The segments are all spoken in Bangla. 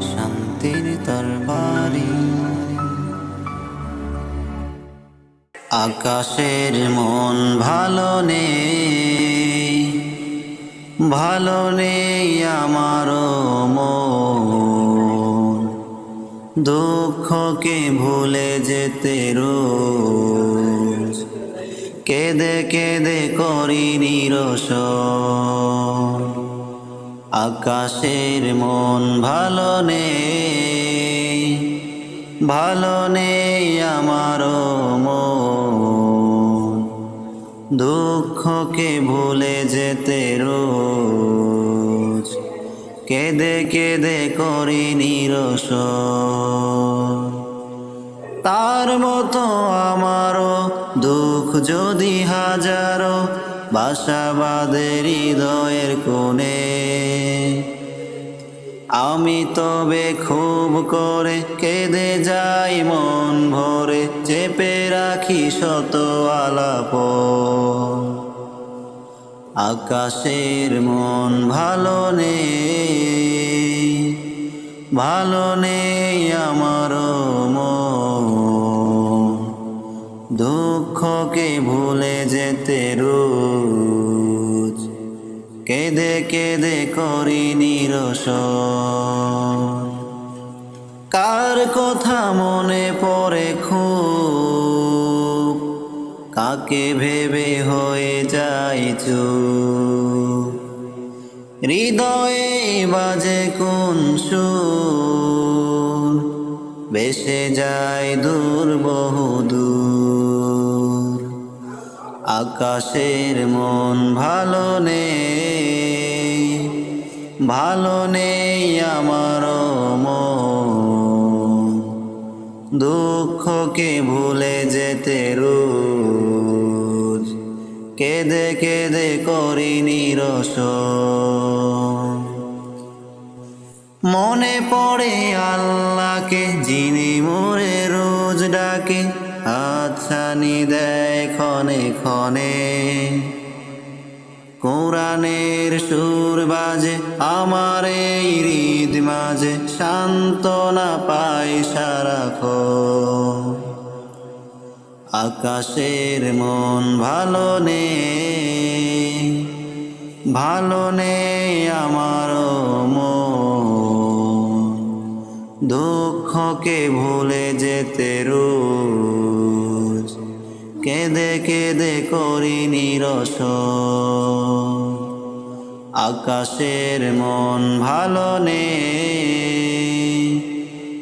শান্তির আকাশের মন ভালো নেই ভালো নেই আমারও মন। দুঃখকে ভুলে যেতে রোজ, কেঁদে কেঁদে করি নিরস আকাশের মন ভালো নেই ভালো নেই আমারও মন। দুঃখকে ভুলে যেতে রোজ, কেঁদে কেঁদে করি নিরস তার মতো আমারও দুঃখ যদি হাজারো বাসাবাদের হৃদয়ের কোণে। আমি তবে খুব করে কেঁদে যাই মন ভরে, চেপে রাখি শত আলাপ আকাশের মন ভালো নেই ভালো নেই আমারও মন। দুঃখকে ভুলে যেতে রোজ কেঁদে কেঁদে করি নিরস কার কথা মনে পড়ে খুব? কাকে ভেবে হয়ে চুপ? হৃদয়ে বাজে কোন সুর? বেসে যায় দূর। বহুদূর আকাশের মন ভালো নেই ভালো নেই আমারও মন। দুঃখকে ভুলে যেতে রোজ, কেঁদে কেঁদে করি নিরস মনে পড়ে আল্লাহকে, যিনি মোরে রোজ ডাকে আচ্ছানি দেয় ক্ষণে ক্ষণে। কোরআনের সুর বাজে, আমার এই হৃদ মাঝে সান্ত্বনা পাই সারাক্ষণ। আকাশের মন ভালো নে, ভালো নেই দুঃখকে ভুলে যেতে রোজ। কেঁদে কেঁদে করি নিরস। আকাশের মন ভালো নেই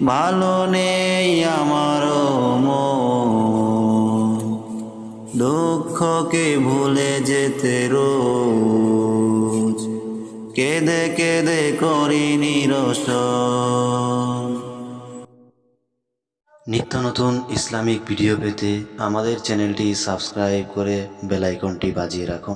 ভালো নেই আমারও মন। দুঃখকে ভুলে যেতে রোজ। কেঁদে কেঁদে করি নিরস। নিত্য নতুন ইসলামিক ভিডিও পেতে আমাদের চ্যানেলটি সাবস্ক্রাইব করে বেলাইকনটি বাজিয়ে রাখুন।